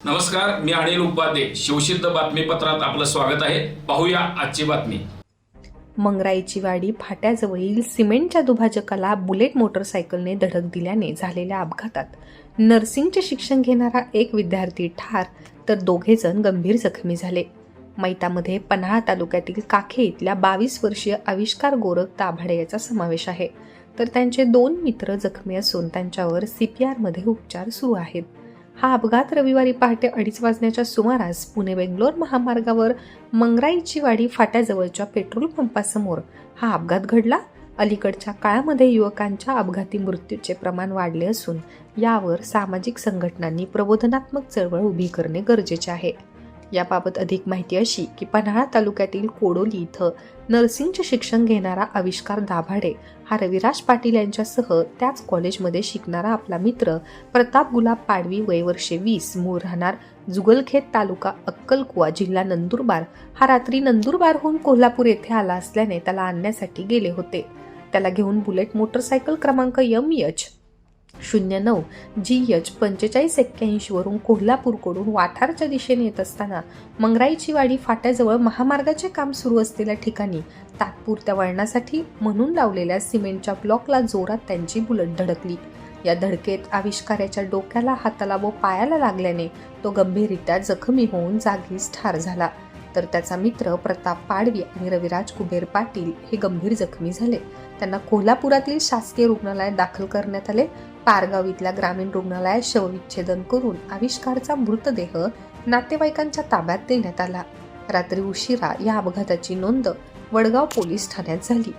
नमस्कार मी अनिल उपाध्ये. शिवसिद्ध बातमीपत्रात आपलं स्वागत आहे. पाहूया आजची बातमी. मंगराईची वाडी फाट्याजवळील सिमेंटच्या दुभाजकाला बुलेट मोटरसायकलने धडक दिल्याने झालेल्या अपघातात नर्सिंगचे शिक्षण घेणारा एक विद्यार्थी ठार तर दोघे जण गंभीर जखमी झाले. मैतामध्ये पन्हाळा तालुक्यातील काखे इथल्या बावीस वर्षीय आविष्कार गोरख दाभाडे याचा समावेश आहे. तर त्यांचे दोन मित्र जखमी असून त्यांच्यावर सी पी आरमध्ये उपचार सुरू आहेत. हा अपघात रविवारी पहाटे अडीच वाजण्याच्या सुमारास पुणे बेंगलोर महामार्गावर मंगराईची वाडी फाट्याजवळच्या पेट्रोल पंपासमोर हा अपघात घडला. अलीकडच्या काळामध्ये युवकांच्या अपघाती मृत्यूचे प्रमाण वाढले असून यावर सामाजिक संघटनांनी प्रबोधनात्मक चळवळ उभी करणे गरजेचे आहे. याबाबत अधिक माहिती अशी की पन्हाळा तालुक्यातील कोडोली इथं नर्सिंगचे शिक्षण घेणारा आविष्कार दाभाडे हा रविराज पाटील यांच्यासह त्याच कॉलेजमध्ये शिकणारा आपला मित्र प्रताप गुलाब पाडवी वय वर्षे वीस मूळ राहणार जुगलखेत तालुका अक्कलकुवा जिल्हा नंदुरबार. हा रात्री नंदुरबारहून कोल्हापूर येथे आला असल्याने त्याला आणण्यासाठी गेले होते. त्याला घेऊन बुलेट मोटरसायकल क्रमांक यम एच शून्य नऊ जी एच पंचेचाळीस एक्क्याऐंशीवरून कोल्हापूरकडून वाठारच्या दिशेने येत असताना मंगराईची वाडी फाट्याजवळ महामार्गाचे काम सुरू असलेल्या ठिकाणी तात्पुरत्या वळणासाठी म्हणून लावलेल्या सिमेंटच्या ब्लॉकला जोरात त्यांची बुलट धडकली. या धडकेत आविष्काराच्या डोक्याला हाताला व पायाला लागल्याने तो गंभीररित्या जखमी होऊन जागीच ठार झाला. तर त्याचा मित्र प्रताप पाडवी आणि रविराज कुबेर पाटील हे गंभीर जखमी झाले. त्यांना कोल्हापुरातील शासकीय रुग्णालयात दाखल करण्यात आले. पारगाव इथल्या ग्रामीण रुग्णालयात शवविच्छेदन करून आविष्कारचा मृतदेह नातेवाईकांच्या ताब्यात देण्यात आला. रात्री उशिरा या अपघाताची नोंद वडगाव पोलीस ठाण्यात झाली.